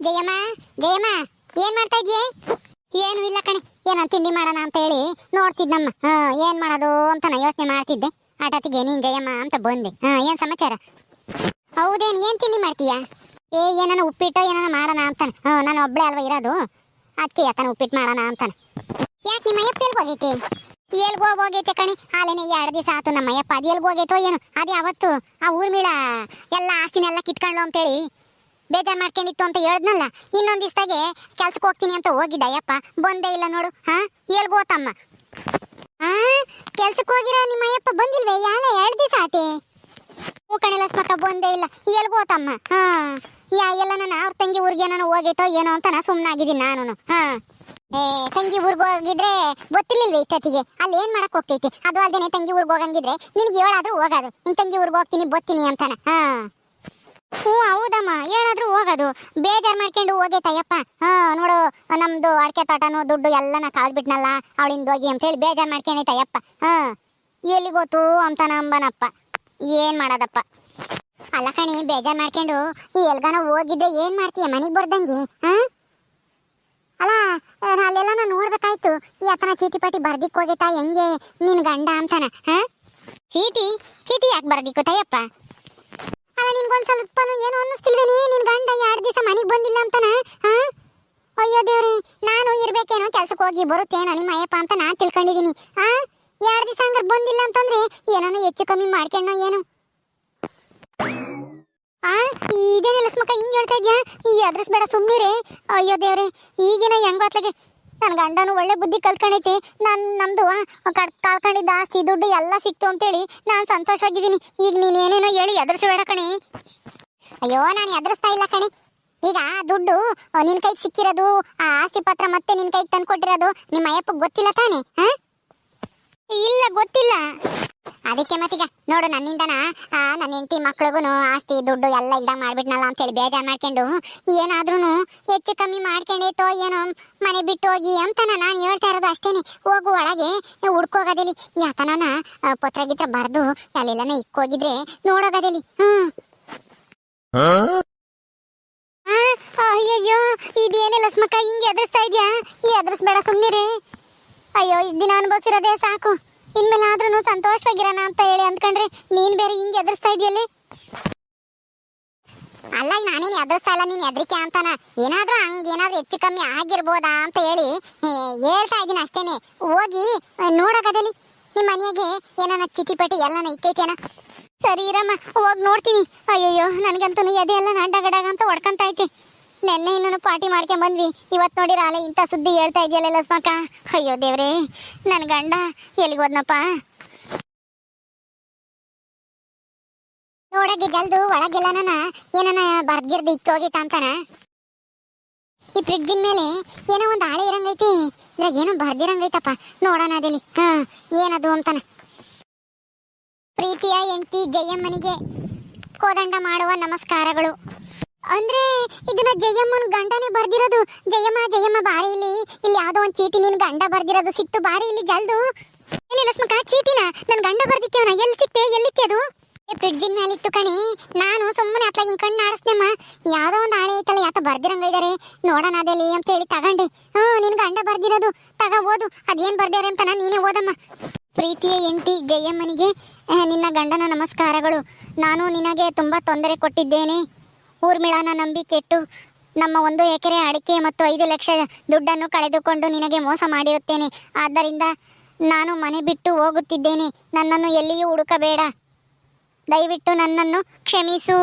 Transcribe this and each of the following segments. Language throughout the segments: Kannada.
ಜಯಮ್ಮ ಜಯಮ್ಮ, ಏನ್ ಮಾಡ್ತಾ ಇದ್ಯೆ ಏನು ಇಲ್ಲ ಕಣೆ, ಏನೋ ತಿಂಡಿ ಮಾಡೋಣ ಅಂತ ಹೇಳಿ ನೋಡ್ತಿದ್ನಮ್ಮ ಹಾ, ಏನ್ ಮಾಡೋದು ಅಂತ ನಾ ಯೋಚನೆ ಮಾಡ್ತಿದ್ದೆ. ಆಟತಿಗೆ ನೀನ್ ಜಯಮ್ಮ ಅಂತ ಬಂದೆ. ಹಾ, ಏನ್ ಸಮಾಚಾರ? ಹೌದೇನ್, ಏನ್ ತಿಂಡಿ ಮಾಡ್ತೀಯಾ? ಏ, ಏನಾನ ಉಪ್ಪಿಟ್ಟು ಏನಾನ ಮಾಡೋಣ ಅಂತಾನೆ. ಹಾ, ನಾನು ಒಬ್ಳೆ ಅಲ್ವಾ ಇರೋದು. ಅದಕ್ಕೆ ಯಾತನ ಉಪ್ಪಿಟ್ಟು ಮಾಡೋಣ ಅಂತಾನೆ. ಯಾಕೆ ನಿಮ್ಮ ಅಯ್ಯಪ್ಪ ಎಲ್ಗ್ ಹೋಗೈತೆ? ಎಲ್ಗ್ ಹೋಗೈತೆ ಕಣಿ? ಹಾಲೇನೆ ಎರಡು ದಿವಸ ಆತು ನಮ್ಮ ಅಯ್ಯಪ್ಪ. ಅದು ಎಲ್ಗ್ ಹೋಗೈತೋ ಏನು? ಅದೇ ಅವತ್ತು ಆ ಊರ್ಮಿಳ ಎಲ್ಲ ಆಸ್ತಿನೆಲ್ಲ ಕಿತ್ಕೊಂಡು ಅಂತೇಳಿ. ಬೇಜಾರ್ ಮಾಡ್ಕೊಂಡಿತ್ತು ಅಂತ ಹೇಳ್ದ್ನಲ್ಲ, ಇನ್ನೊಂದ್ ದಿವಸದಾಗೆ ಕೆಲ್ಸಕ್ಕೆ ಹೋಗ್ತೀನಿ ಅಂತ ಹೋಗಿದ್ದ, ಅಯ್ಯಪ್ಪ. ಬಂದೇ ಇಲ್ಲ ನೋಡು, ಹಾ? ಹೇಳ್ಬೋತಮ್ಮ ಹಾ ಕೆಲ್ಸಕ್ಕೆ ಹೋಗಿರ ನಿಮ್ಮ ಅಯ್ಯಪ್ಪ ಬಂದಿಲ್ವೇ? ಯಾಲ ಎರಡು ದಿವಸ ಆತೆ. ಹೂ ಸ್ಮಕ್ಕ ಬಂದೇ ಇಲ್ಲ. ಹೇಳ್ಬೋತಮ್ಮ ಹಾ. ಯಾ, ಎಲ್ಲ ನಾನು ಅವ್ರ ತಂಗಿ ಊರಿಗೆ ನಾನು ಹೋಗೈತೋ ಏನೋ ಅಂತ ನಾ ಸುಮ್ಮನಾಗಿದ್ದೀನಿ ನಾನು ಹಾ. ಏ, ತಂಗಿ ಊರಿಗೆ ಹೋಗಿದ್ರೆ ಗೊತ್ತಿರ್ಲಿಲ್ವ ಇಷ್ಟೊತ್ತಿಗೆ? ಅಲ್ಲಿ ಏನ್ ಮಾಡಕ್ ಹೋಗ್ತೈತಿ? ಅದು ಅಲ್ದೇನೆ ತಂಗಿ ಊರಿಗೆ ಹೋಗಂಗಿದ್ರೆ ನಿನಗೆ ಹೇಳಾದ್ರೂ ಹೋಗೋದು. ನಿನ್ ತಂಗಿ ಊರಿಗೆ ಹೋಗ್ತೀನಿ ಬತ್ತೀನಿ ಅಂತಾನೆ, ಹಾ. ಹ್ಞೂ, ಹೌದಮ್ಮ. ಹೇಳಾದ್ರೂ ಹೋಗೋದು. ಬೇಜಾರ್ ಮಾಡ್ಕೊಂಡು ಹೋಗೈತಯ್ಯಪ್ಪ. ಹಾ, ನೋಡು ನಮ್ಮದು ಅಡಿಕೆ ತೋಟನು ದುಡ್ಡು ಎಲ್ಲನ ಕಾಳ್ಬಿಟ್ನಲ್ಲ ಅವಳಿಂದ ಹೋಗಿ ಅಂತ ಹೇಳಿ ಬೇಜಾರ್ ಮಾಡ್ಕೊಂಡೈತಯ್ಯಪ್ಪ. ಹಾ ಎಲ್ಲಿ ಗೊತ್ತು ಅಂತ ನಂಬನಪ್ಪ. ಏನು ಮಾಡೋದಪ್ಪ? ಅಲ್ಲ ಕಣಿ, ಬೇಜಾರ್ ಮಾಡ್ಕೊಂಡು ಈ ಎಲ್ಗಾನ ಹೋಗಿದ್ರೆ ಏನು ಮಾಡ್ತೀಯ ಮನೆಗೆ ಬರ್ದಂಗೆ, ಹಾ? ಅಲ್ಲ ಅಲ್ಲೆಲ್ಲ ನಾನು ನೋಡ್ಬೇಕಾಯ್ತು, ಈ ಆತನ ಚೀಟಿ ಪಾಟಿ ಬರ್ದಿಕ್ ಹೋಗೈತಾ, ಹೆಂಗೆ ನಿನ್ನ ಗಂಡ ಅಂತಾನ, ಹಾ? ಚೀಟಿ? ಚೀಟಿ ಯಾಕೆ ಬರ್ದಿಕ್ಕು ತಯ್ಯಪ್ಪ ಅಲ್ಲ ನಿನ್ಗೊಂದ್ ಸ್ವಲ್ಪನು ಏನು ಅನ್ನಿಸ್ತಿಲ್ವೇನಿ? ನಿನ್ ಗಂಡ ಎರಡು ದಿವಸ ಮನೆಗೆ ಬಂದಿಲ್ಲ ಅಂತಾನ? ಹಾ? ಅಯ್ಯೋ ದೇವ್ರಿ, ನಾನು ಇರ್ಬೇಕೇನೋ ಕೆಲ್ಸಕ್ಕೆ ಹೋಗಿ ಬರುತ್ತೇನೋ ನಿಮ್ಮ ಅಯ್ಯಪ್ಪ ಅಂತ ನಾನ್ ತಿಳ್ಕೊಂಡಿದ್ದೀನಿ ಹಾ? ಎರಡು ದಿವಸ ಹಂಗಾರೆ ಬಂದಿಲ್ಲ ಅಂತಂದ್ರೆ ಏನೋ ಹೆಚ್ಚು ಕಮ್ಮಿ ಮಾಡ್ಕೊಂಡೋ ಏನು? ಆ? ಇದೇನಿಲ್ಲ ಸ್ಮಕ ಹಿಂಗ್ ಹೇಳ್ತಾ ಇದ್ಯಾ? ಈ ಅದ್ರಸ್ ಬೇಡ ಸುಮ್ಮನಿರೆ ಅಯ್ಯೋ ದೇವ್ರಿ, ಈಗಿನ ಹೆಂಗ್ ಅತ್ಲಗೆ ನನ್ನ ಗಂಡನು ಒಳ್ಳೆ ಬುದ್ಧಿ ಕಲ್ತ್ಕೊಂಡೈತಿ ನಾನು ನಮ್ದು ಕಡ್ ಕಳ್ಕೊಂಡಿದ್ದ ಆಸ್ತಿ, ದುಡ್ಡು ಎಲ್ಲ ಸಿಕ್ತು ಅಂತೇಳಿ ನಾನು ಸಂತೋಷವಾಗಿದ್ದೀನಿ. ಈಗ ನೀನ್ ಏನೇನೋ ಹೇಳಿ ಎದುರಿಸಬೇಡ ಕಣಿ. ಅಯ್ಯೋ, ನಾನು ಎದುರಿಸ್ತಾ ಇಲ್ಲ ಕಣಿ. ಈಗ ದುಡ್ಡು ನಿನ್ ಕೈಗೆ ಸಿಕ್ಕಿರೋದು, ಆ ಆಸ್ತಿ ಪತ್ರ ಮತ್ತೆ ನಿನ್ ಕೈಗೆ ತಂದ್ಕೊಟ್ಟಿರೋದು ನಿಮ್ಮ ಅಯ್ಯಪ್ಪಗೆ ಗೊತ್ತಿಲ್ಲ ತಾನೇ ಹಾ ಇಲ್ಲ, ಗೊತ್ತಿಲ್ಲ. ಅದಕ್ಕೆ ಮತ್ತೀಗ ನೋಡು ನನ್ನಿಂದನ? ನನ್ನ ಹೆಂಡತಿ ಮಕ್ಳಿಗೂ ಆಸ್ತಿ ದುಡ್ಡು ಎಲ್ಲ ಇಲ್ದ ಮಾಡ್ಬಿಟ್ನಲ್ಲ ಅಂತೇಳಿ ಬೇಜಾರು ಮಾಡ್ಕೊಂಡು ಏನಾದ್ರೂ ಹೆಚ್ಚು ಕಮ್ಮಿ ಮಾಡ್ಕೊಂಡೈತೋ ಏನೋ ಮನೆ ಬಿಟ್ಟು ಹೋಗಿ ಅಂತ ನಾನು ಹೇಳ್ತಾ ಇರೋದು ಅಷ್ಟೇನೆ. ಹೋಗು ಒಳಗೆ ಹುಡ್ಕೋಗೋದಿಲ್ಲಿ ಯಾತನ ಪತ್ರ ಗಿತ್ರ ಬರ್ದು ಅಲ್ಲೆಲ್ಲನ ಇಕ್ಕೋಗಿದ್ರೆ ನೋಡೋಗೋದಿಲ್ಲಿ ಹ್ಮ್. ಆ, ಅಯ್ಯಯ್ಯೋ ಇದೇನಿಲ್ಲ ಲಸ್ಮಕ್ಕ ಹಿಂಗೆ ಎದುರಿಸ್ತಾ ಇದೆಯಾ? ಎದುರಿಸ್ಬೇಡ ಸುಮ್ಮನಿರಿ ಅಯ್ಯೋ ಇಷ್ಟು ದಿನ ಅನುಭವಿಸಿರೋದೇ ಸಾಕು. ಇನ್ಮೇಲೆ ಆದ್ರೂ ಸಂತೋಷವಾಗಿರೋಣ ಅಂತ ಹೇಳಿ ಅಂದ್ಕೊಂಡ್ರೆ ನೀನ್ ಬೇರೆ ಹಿಂಗ್ ಎದುರಿಸ್ತಾ ಇದೆಯಲ್ಲಿ ಅಲ್ಲ ನಾನೇನು ಎದುರಿಸ್ತಾ ಇಲ್ಲ, ನೀನು ಹೆದರಿಕೆ ಅಂತಾನ? ಏನಾದ್ರೂ ಹಂಗ ಹೆಚ್ಚು ಕಮ್ಮಿ ಆಗಿರ್ಬೋದಾ ಅಂತ ಹೇಳಿ ಹೇಳ್ತಾ ಇದೀನಿ ಅಷ್ಟೇನೆ. ಹೋಗಿ ನೋಡೋಕದಲ್ಲಿ ನಿಮ್ಮ ಮನೆಗೆ ಏನಾನ ಚಿಟಿಪಟಿ ಎಲ್ಲನ ಇಕ್ಕೈತೇನ? ಸರಿ ಇರಮ್ಮ, ಹೋಗಿ ನೋಡ್ತೀನಿ. ಅಯ್ಯಯ್ಯೋ, ನನಗಂತೂ ಎದೆ ಎಲ್ಲ ನಾಡಗಡಾಗ ಅಂತ ಹೊಡ್ಕೊಂತ ಐತೆ ನೆನ್ನೆ ಇನ್ನೂ ಪಾರ್ಟಿ ಮಾಡ್ಕೊಂಡ್ ಬಂದ್ವಿ. ಇವತ್ತು ನೋಡಿ ರಾಲೆ ಇಂಥ ಸುದ್ದಿ ಹೇಳ್ತಾ ಇದೆಯಲ್ಲ ಲಸ್ಮಕ್ಕ? ಅಯ್ಯೋ ದೇವ್ರೇ ನನ್ನ ಗಂಡ ಎಲ್ಲಿಗೆ ಹೋದ್ನಪ್ಪ? ನೋಡಕ್ಕೆ ಜಲ್ದು ಒಳಗೆಲ್ಲ ನನ್ನ ಏನನ ಬರ್ದಿರ್ದು ಇಕ್ಕೋಗಿತ್ತ ಅಂತಾನ? ಈ ಫ್ರಿಡ್ಜಿನ ಮೇಲೆ ಏನೋ ಒಂದು ಹಾಳೆ ಇರಂಗೈತಿ. ಏನೋ ಬರ್ದಿರಂಗೈತಪ್ಪ. ನೋಡೋಣ ಅದೇಲಿ ಹಾ, ಏನದು ಅಂತಾನ? ಪ್ರೀತಿಯ ಎಂಟಿ ಜಯಮ್ಮನಿಗೆ ಕೋದಂಡ ಮಾಡುವ ನಮಸ್ಕಾರಗಳು. ಅಂದ್ರೆ ಇದನ್ನ ಜಯಮ್ಮನ ಗಂಡನೇ ಬರ್ದಿರೋದು. ಜಯಮ್ಮ ಜಯಮ್ಮ ಬಾರಿ ಇಲ್ಲಿ. ಇಲ್ಲಿ ಯಾವ್ದೋ ಒಂದ್ ಚೀಟಿ ನಿನ್ ಗಂಡ ಬರ್ದಿರೋದು ಸಿಕ್ತು. ಬಾರಿ ಇಲ್ಲಿ ಜಲ್ದು. ಏನಿಲ್ಲ ಸ್ಮಕ ಚೀಟಿನ? ನನ್ ಗಂಡ ಬರ್ದಿಕ್ಕವನ ಎಲ್ಲಿ ಸಿಕ್ತೆ? ಎಲ್ಲಿತ್ತೆ ಅದು? ಫ್ರಿಡ್ಜಿನ ಮೇಲೆ ಇತ್ತು ಕಣಿ. ನಾನು ಸುಮ್ಮನೆ ಅತ್ಲಾಗ ಹಿಂಗ್ ಕಣ್ಣು ಆಡಿಸ್ದೆಮ್ಮ ಯಾವ್ದೋ ಒಂದು ಹಾಳೆ ಐತಲ್ಲ, ಯಾತ ಬರ್ದಿರಂಗ ಇದಾರೆ. ನೋಡೋಣ ಅಂತ ಹೇಳಿ ತಗೊಂಡೆ. ಹ್ಞೂ, ನಿನ್ ಗಂಡ ಬರ್ದಿರೋದು. ತಗ, ಓದು. ಅದೇನ್ ಬರ್ದಿದ್ದಾರೆ ಅಂತ ನಾನು ನೀನೇ ಓದಮ್ಮ. ಪ್ರೀತಿಯ ಎಂಟಿ ಜಯಮ್ಮನಿಗೆ ನಿನ್ನ ಗಂಡನ ನಮಸ್ಕಾರಗಳು. ನಾನು ನಿನಗೆ ತುಂಬಾ ತೊಂದರೆ ಕೊಟ್ಟಿದ್ದೇನೆ. ಊರ್ಮಿಳನ ನಂಬಿ ಕೆಟ್ಟು ನಮ್ಮ ಒಂದು ಎಕರೆ ಅಡಿಕೆ ಮತ್ತು ಐದು ಲಕ್ಷ ದುಡ್ಡನ್ನು ಕಳೆದುಕೊಂಡು ನಿನಗೆ ಮೋಸ ಮಾಡಿರುತ್ತೇನೆ. ಆದ್ದರಿಂದ ನಾನು ಮನೆ ಬಿಟ್ಟು ಹೋಗುತ್ತಿದ್ದೇನೆ. ನನ್ನನ್ನು ಎಲ್ಲಿಯೂ ಹುಡುಕಬೇಡ. ದಯವಿಟ್ಟು ನನ್ನನ್ನು ಕ್ಷಮಿಸು.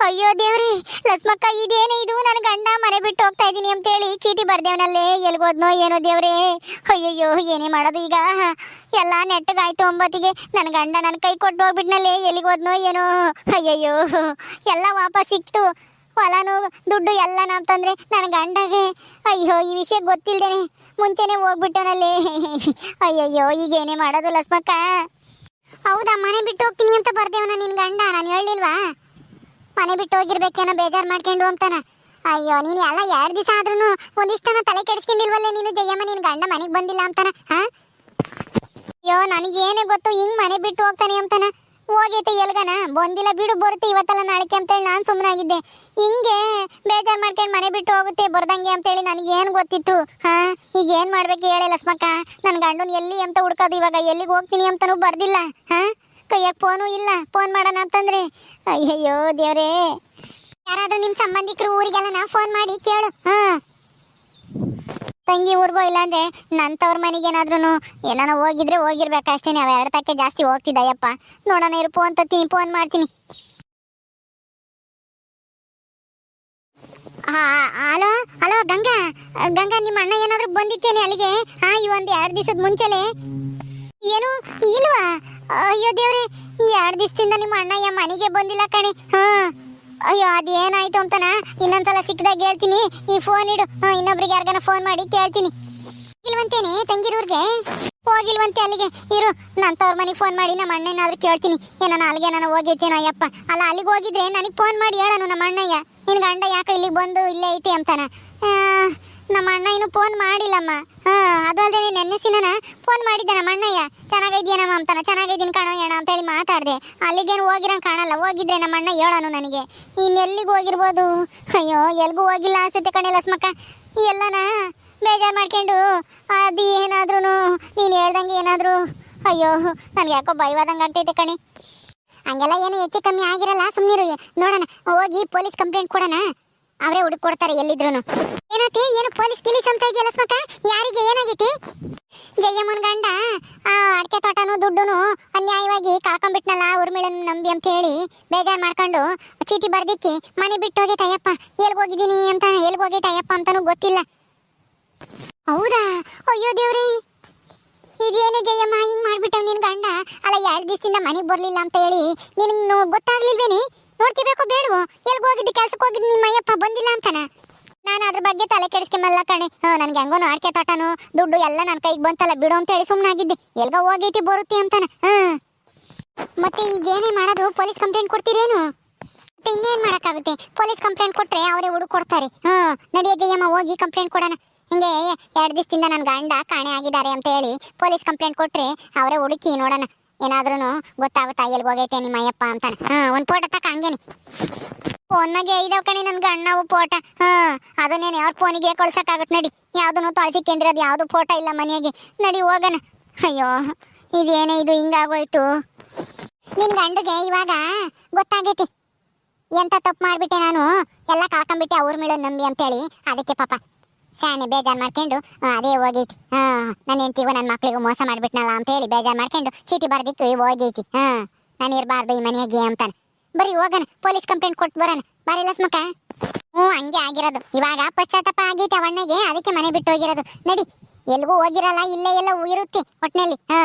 ಅಯ್ಯೋ ದೇವ್ರಿ, ಲಸ್ಮಕ್ಕ, ಇದೇನೇ ಇದು? ನನ್ನ ಗಂಡ ಮನೆ ಬಿಟ್ಟು ಹೋಗ್ತಾ ಇದ್ದೀನಿ ಅಂತೇಳಿ ಚೀಟಿ ಬರ್ದೇವನಲ್ಲೇ ಎಲ್ಗೋದ್ನೋ ಏನೋ ದೇವ್ರೇ. ಅಯ್ಯಯ್ಯೋ, ಏನೇ ಮಾಡೋದು ಈಗ? ಎಲ್ಲ ನೆಟ್ಟಗಾಯ್ತು ಒಂಬತ್ತಿಗೆ. ನನ್ನ ಗಂಡ ನನ್ನ ಕೈ ಕೊಟ್ಟು ಹೋಗ್ಬಿಟ್ನಲ್ಲೇ ಎಲ್ಲಿಗೋದ್ನೋ ಏನೋ. ಅಯ್ಯಯ್ಯೋ, ಎಲ್ಲ ವಾಪಸ್ ಸಿಕ್ತು. ಹೊಲನು ದುಡ್ಡು ಎಲ್ಲ ತಂದ್ರೆ ನನ್ನ ಗಂಡಗೆ. ಅಯ್ಯೋ, ಈ ವಿಷಯ ಗೊತ್ತಿಲ್ದೇನೆ. ಮುಂಚೆನೆ ಹೋಗ್ಬಿಟ್ಟನಲ್ಲಿ ಅಯ್ಯಯ್ಯೋ ಈಗ ಏನೇ ಮಾಡೋದು ಲಸ್ಮಕ್ಕ. ಹೌದಾ, ಮನೆ ಬಿಟ್ಟು ಹೋಗ್ತೀನಿ ಅಂತ ಬರ್ದೇವನ ನಿನ್ ಗಂಡ? ನಾನು ಹೇಳಿಲ್ವಾ ಮನೆ ಬಿಟ್ಟು ಹೋಗಿರ್ಬೇಕೇನೋ ಬೇಜಾರ್ ಮಾಡ್ಕೊಂಡು ಅಂತಾನ ಅಯ್ಯೋ, ನೀನು ಎಲ್ಲ ಎರಡು ದಿವಸ ಆದ್ರೂ ಒಂದಿಷ್ಟನ ತಲೆ ಕೆಡಿಸ್ಕೊಂಡಿಲ್ವಲ್ಲೇ ನೀನು? ಜಯಮ್ಮ, ನಿನ್ ಗಂಡ ಮನೆಗೆ ಬಂದಿಲ್ಲ ಅಂತಾನ, ಹಾ? ಅಯ್ಯೋ, ನನಗೇನೇ ಗೊತ್ತು, ಹಿಂಗ್ ಮನೆ ಬಿಟ್ಟು ಹೋಗ್ತಾನೆ ಅಂತಾನ. ಹೋಗೈತೆ ಎಲ್ಗನ? ಬಂದಿಲ್ಲ, ಬಿಡು ಬರುತ್ತೆ ಇವತ್ತಲ್ಲ ನಾಳೆಗೆ ಅಂತೇಳಿ ನಾನು ಸುಮ್ಮನಾಗಿದ್ದೆ ಹಿಂಗೆ ಬೇಜಾರು ಮಾಡ್ಕೊಂಡು ಮನೆ ಬಿಟ್ಟು ಹೋಗುತ್ತೆ, ಬರ್ದಂಗೆ ಅಂತೇಳಿ ನನಗೆ ಏನು ಗೊತ್ತಿತ್ತು? ಹಾ ಈಗ ಏನು ಮಾಡ್ಬೇಕು ಹೇಳಿ ಲಸ್ಮಕ್ಕ? ನನ್ನ ಗಂಡನ ಎಲ್ಲಿ ಅಂತ ಹುಡ್ಕೋದು ಇವಾಗ, ಎಲ್ಲಿಗೆ ಹೋಗ್ತೀನಿ ಅಂತನೂ ಬರ್ದಿಲ್ಲ. ಹಾಂ, ಕೈಯಾಗ ಫೋನು ಇಲ್ಲ. ಫೋನ್ ಮಾಡೋಣ ಅಂತಂದ್ರೆ, ಅಯ್ಯಯ್ಯೋ ದೇವ್ರೇ. ಯಾರಾದರೂ ನಿಮ್ಮ ಸಂಬಂಧಿಕರು ಊರಿಗೆಲ್ಲ ನಾ ಫೋನ್ ಮಾಡಿ ಕೇಳು. ಹಾ. ತಂಗಿ ಊರ್ಗೋ ಇಲ್ಲಾಂದ್ರೆ ನನ್ನ ತವ್ರ ಮನೆಗೆ ಏನಾದ್ರೂ ಏನಾನ ಹೋಗಿದ್ರೆ ಹೋಗಿರ್ಬೇಕಷ್ಟೇ ಎರಡು ತಕ್ಕೆ ಜಾಸ್ತಿ ಹೋಗ್ತಿದ್ದಯ್ಯಪ್ಪ ನೋಡೋಣ ಇರು, ಫೋನ್ ತತ್ತೀನಿ ಫೋನ್ ಮಾಡ್ತೀನಿ. ಹಲೋ ಹಲೋ, ಗಂಗಾ ಗಂಗಾ, ನಿಮ್ಮ ಅಣ್ಣ ಏನಾದ್ರೂ ಬಂದಿತ್ತೇನೆ ಅಲ್ಲಿಗೆ? ಹಾ ಈ ಒಂದು ಎರಡು ದಿವಸದ ಮುಂಚೆಲೆ. ಏನು, ಇಲ್ವಾ? ಅಯ್ಯೋ ದೇವ್ರಿ ಎರಡು ದಿವಸದಿಂದ ನಿಮ್ಮ ಅಣ್ಣ ಮನೆಗೆ ಬಂದಿಲ್ಲ ಕಣೆ. ಹಾ. ಅಯ್ಯೋ, ಅದೇನಾಯ್ತು ಅಂತನ? ಇನ್ನೊಂದ್ಸಲ ಸಿಕ್ಕದಾಗ ಹೇಳ್ತೀನಿ. ಈ ಫೋನ್ ಇಡು. ಇನ್ನೊಬ್ರಿಗೆ ಯಾರ್ಗಾನ ಫೋನ್ ಮಾಡಿ ಕೇಳ್ತೀನಿ. ಇಲ್ವಂತೇನೆ ತಂಗಿರೂರ್ಗೆ? ಹೋಗಿಲ್ವಂತೆ ಅಲ್ಲಿಗೆ. ಇರು ನಾನು ತವ್ರ ಮನೆಗೆ ಫೋನ್ ಮಾಡಿ ನಮ್ಮ ಅಣ್ಣನಾದ್ರೂ ಕೇಳ್ತೀನಿ. ಏನೋ ಅಲ್ಲಿಗೆ ನಾನು ಹೋಗಿರ್ತೀನೋ ಅಯ್ಯಪ್ಪ. ಅಲ್ಲ, ಅಲ್ಲಿಗೆ ಹೋಗಿದ್ರೆ ನನಗೆ ಫೋನ್ ಮಾಡಿ ಹೇಳೋನು ನಮ್ಮ ಅಣ್ಣಯ್ಯ. ನಿನ್ ಗಂಡ ಯಾಕೆ ಇಲ್ಲಿಗೆ ಬಂದು ಇಲ್ಲೇ ಐತಿ ಅಂತಾನ. ನಮ್ಮ ಅಣ್ಣ ಇನ್ನು ಫೋನ್ ಮಾಡಿಲ್ಲಮ್ಮ. ಹಾ, ಅದು ಅಲ್ಲದೆ ನೆನ್ನೆ ಸಿನ ಫೋನ್ ಮಾಡಿದ್ದೆ ನಮ್ಮ ಅಣ್ಣಯ್ಯ. ಚೆನ್ನಾಗಿದ್ಯಾನಮ್ಮ ಅಂತಾನ? ಚೆನ್ನಾಗೈದೀನಿ ಕಾಣೋ ಅಂತ ಹೇಳಿ ಮಾತಾಡಿದೆ. ಅಲ್ಲಿಗೇನು ಹೋಗಿರಂಗೆ ಕಾಣಲ್ಲ. ಹೋಗಿದ್ರೆ ನಮ್ಮ ಅಣ್ಣ ಹೇಳೋನು ನನಗೆ. ಇನ್ನೆಲ್ಲಿಗೆ ಹೋಗಿರ್ಬೋದು? ಅಯ್ಯೋ ಎಲ್ಲಿಗೂ ಹೋಗಿಲ್ಲ ಅನ್ಸುತ್ತೆ ಕಣೆ ಲಸ್ಮಕ್ಕ. ಎಲ್ಲನ ಬೇಜಾರು ಮಾಡ್ಕೊಂಡು, ಅದು ಏನಾದ್ರೂ ನೀನು ಹೇಳ್ದಂಗೆ ಏನಾದರೂ. ಅಯ್ಯೋ, ನನಗೆ ಯಾಕೋ ಭಯವಾದಂಗೆ ಆಗ್ತೈತೆ ಕಣೆ. ಹಂಗೆಲ್ಲ ಏನು ಹೆಚ್ಚು ಕಮ್ಮಿ ಆಗಿರಲ್ಲ? ಸುಮ್ಮನೆ ನೋಡೋಣ, ಹೋಗಿ ಪೊಲೀಸ್ ಕಂಪ್ಲೇಂಟ್ ಕೊಡೋಣ. ಅವರೇ ಹುಡುಕೊಡ್ತಾರೆ ಎಲ್ಲಿದ್ರು ಏನತಿ ಏನು ಪೊಲೀಸ್ ಕಿಲೀಸ್ ಅಂತ ಇದೆಯಲ್ಲ ಸ್ಮಕ? ಯಾರಿಗೆ ಏನಾಗೈತಿ? ಜಯಮ್ಮನ ಗಂಡ, ಆ, ಅಡಿಕೆ ತೋಟನು ದುಡ್ಡುನು ಅನ್ಯಾಯವಾಗಿ ಕಳ್ಕೊಂಡ್ಬಿಟ್ನಲ್ಲ ಉರ್ಮಿಳನ್ ನಂಬಿ ಅಂತ ಹೇಳಿ ಬೇಜಾರ್ ಮಾಡ್ಕೊಂಡು ಚೀಟಿ ಬರ್ದಿಕ್ಕಿ ಮನೆ ಬಿಟ್ಟು ಕೈಯಪ್ಪ ಎಲ್ಲಿ ಹೋಗಿದ್ದೀನಿ ಅಂತ ಎಲ್ಗೆ ಹೋಗಿ ತಾಯಪ್ಪ ಅಂತಾನು ಗೊತ್ತಿಲ್ಲ. ಹೌದಾ? ಅಯ್ಯೋ ದೇವ್ರಿ. ಇದೇನು ಜಯಮ್ಮ, ಹಿಂಗ್ ಮಾಡ್ಬಿಟ್ಟವ್ ನಿನ್ ಗಂಡ? ಅಲ್ಲ, ಎರಡು ದಿವಸದಿಂದ ಮನೆಗೆ ಬರಲಿಲ್ಲ ಅಂತ ಹೇಳಿ ನಿನಗೆ ಗೊತ್ತಾಗ್ಲಿಲ್ವೇನಿ? ನೋಡ್ಕೋಬೇಕು, ಬೇಡವು? ಎಲ್ಗೆ ಹೋಗಿದ್ದು? ಕೆಲ್ಸಕ್ಕೆ ಹೋಗಿದ್ದು? ನಿಮ್ಮ ಅಯ್ಯಪ್ಪ ಬಂದಿಲ್ಲ ಅಂತಾನ. ನಾನು ಅದ್ರ ಬಗ್ಗೆ ತಲೆ ಕೆಡಿಸ್ಕೊಂಬಲ್ಲ ಕಣೆ. ನನಗೆ ಹೆಂಗೋನು ಅಡಿಕೆ ತೋಟನು, ದುಡ್ಡು ಎಲ್ಲ ನನ್ನ ಕೈಗೆ ಬಂತಲ್ಲ, ಬಿಡು ಅಂತ ಹೇಳಿ ಸುಮ್ಮನಾಗಿದ್ದೆ ಎಲ್ಗ ಹೋಗೈತಿ, ಬರುತ್ತೆ ಅಂತಾನೆ. ಹ್ಮ್ ಮತ್ತೆ ಈಗ ಏನೇ ಮಾಡೋದು? ಪೊಲೀಸ್ ಕಂಪ್ಲೇಂಟ್ ಕೊಡ್ತೀರೇನು? ಮತ್ತೆ ಇನ್ನೇನ್ ಮಾಡೋಕ್ಕಾಗುತ್ತೆ? ಪೊಲೀಸ್ ಕಂಪ್ಲೇಂಟ್ ಕೊಟ್ಟರೆ ಅವರೇ ಹುಡುಕ್ ಕೊಡ್ತಾರೆ. ಹಾಂ ನಡಿಯ ಜಯಮ್ಮ ಹೋಗಿ ಕಂಪ್ಲೇಂಟ್ ಕೊಡೋಣ. ಹಿಂಗೆ ಎರಡು ದಿವಸದಿಂದ ನನ್ನ ಗಂಡ ಕಾಣೆ ಆಗಿದ್ದಾರೆ ಅಂತ ಹೇಳಿ ಪೊಲೀಸ್ ಕಂಪ್ಲೇಂಟ್ ಕೊಟ್ಟರೆ ಅವರೇ ಹುಡುಕಿ ನೋಡೋಣ. ಏನಾದ್ರೂ ಗೊತ್ತಾಗುತ್ತಾ? ಎಲ್ಲಿ ಹೋಗೈತೆ ನಿಮ್ಮ ಅಯ್ಯಪ್ಪ ಅಂತಾನೆ. ಹಾ, ಒಂದು ಫೋಟೋ ತಕ್ಕ ಹಂಗೇನೆ ಫೋನ್ನಾಗೆ ಐದವ್ ಕಣಿ ನನ್ಗೆ ಅಣ್ಣವು ಫೋಟೋ ಹಾ, ಅದನ್ನೇನು ಯಾವ ಫೋನಿಗೆ ಕಳ್ಸೋಕ್ಕಾಗುತ್ತೆ ನಡಿ. ಯಾವ್ದನ್ನು ತೊಳಸಿಕೊಂಡಿರೋದು ಯಾವ್ದು ಫೋಟೋ ಇಲ್ಲ ಮನೆಯಾಗೆ. ನಡಿ ಹೋಗೋಣ. ಅಯ್ಯೋ, ಇದೇನೇ ಇದು ಹಿಂಗಾಗೋಯ್ತು. ನಿನ್ ಗಂಡಿಗೆ ಇವಾಗ ಗೊತ್ತಾಗೈತಿ. ಎಂತ ತಪ್ಪು ಮಾಡಿಬಿಟ್ಟೆ ನಾನು? ಎಲ್ಲ ಕಳ್ಕೊಂಬಿಟ್ಟೆ ಅವ್ರ ಮೇಲೆ ನಂಬಿ ಅಂತೇಳಿ. ಅದಕ್ಕೆ ಪಾಪ. ಶಾನೆ ಬೇಜಾರು ಮಾಡ್ಕೊಂಡು ಅದೇ ಹೋಗೈತಿ. ಹಾ ನನ್ನ ಹೆಂಡತಿಗೂ ನನ್ನ ಮಕ್ಳಿಗೂ ಮೋಸ ಮಾಡಿಬಿಟ್ನಲ್ಲ ಅಂತ ಹೇಳಿ ಬೇಜಾರ್ ಮಾಡ್ಕೊಂಡು ಚೀಟಿ ಬರ್ದಿಕ್ಕೆ ಹೋಗೈತಿ. ಹಾ ನಾನು ಇರಬಾರ್ದು ಈ ಮನೆಯಾಗೆ ಅಂತಾನೆ. ಬರೀ ಹೋಗೋಣ, ಪೊಲೀಸ್ ಕಂಪ್ಲೇಂಟ್ ಕೊಟ್ಟು ಬರೋಣ. ಬರೀ ಲಸ್ಮಕ್ಕ ಹ್ಞೂ, ಹಂಗೆ ಆಗಿರೋದು. ಇವಾಗ ಪಶ್ಚಾತ್ತಾಪ ಆಗೈತೆ ಅವಣ್ಣಗೆ, ಅದಕ್ಕೆ ಮನೆ ಬಿಟ್ಟು ಹೋಗಿರೋದು. ನಡಿ, ಎಲ್ಗೂ ಹೋಗಿರಲ್ಲ, ಇಲ್ಲೇ ಎಲ್ಲ ಇರುತ್ತೆ ಒಟ್ನಲ್ಲಿ. ಹಾ